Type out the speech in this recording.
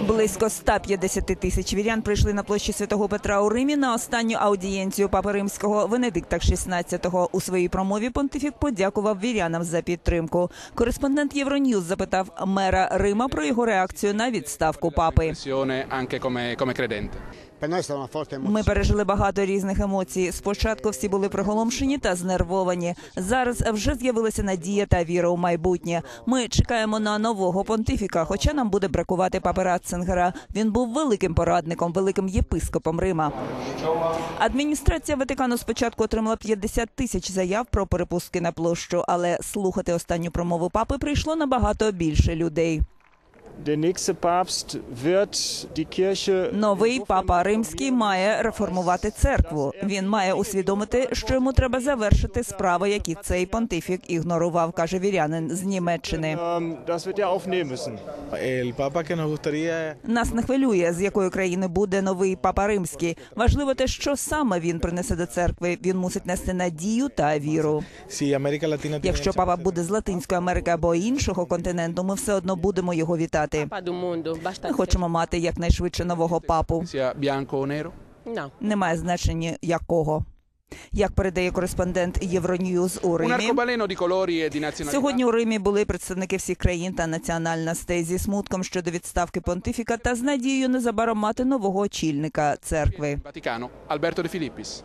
Близько 150 тисяч вірян прийшли на площі Святого Петра у Римі на останню аудієнцію Папи Римського Венедикта XVI. У своїй промові понтифік подякував вірянам за підтримку. Кореспондент Євроньюз запитав мера Рима про його реакцію на відставку папи. Ми пережили багато різних емоцій. Спочатку всі були приголомшені та знервовані. Зараз вже з'явилася надія та віра у майбутнє. Ми чекаємо на нового понтифіка, хоча нам буде бракувати папи Ратцингера. Він був великим порадником, великим єпископом Рима. Адміністрація Ватикану спочатку отримала 50 тисяч заяв про перепустки на площу, але слухати останню промову папи прийшло набагато більше людей. Новий папа римський має реформувати церкву. Він має усвідомити, що йому треба завершити справи, які цей понтифік ігнорував, каже вірянин з Німеччини. wird er Нас не хвилює, з якої країни буде новий папа римський. Важливо те, що саме він принесе до церкви. Він мусить нести надію та віру. Якщо папа буде з Латинської Америки або іншого континенту, ми все одно будемо його вітати. Mundo, Ми хочемо мати якнайшвидше нового папу. Немає значення якого. Як передає кореспондент Євроньюз у Римі, e сьогодні у Римі були представники всіх країн та національностей зі смутком щодо відставки понтифіка та з надією незабаром мати нового очільника церкви. Vaticano, Alberto De Filippis.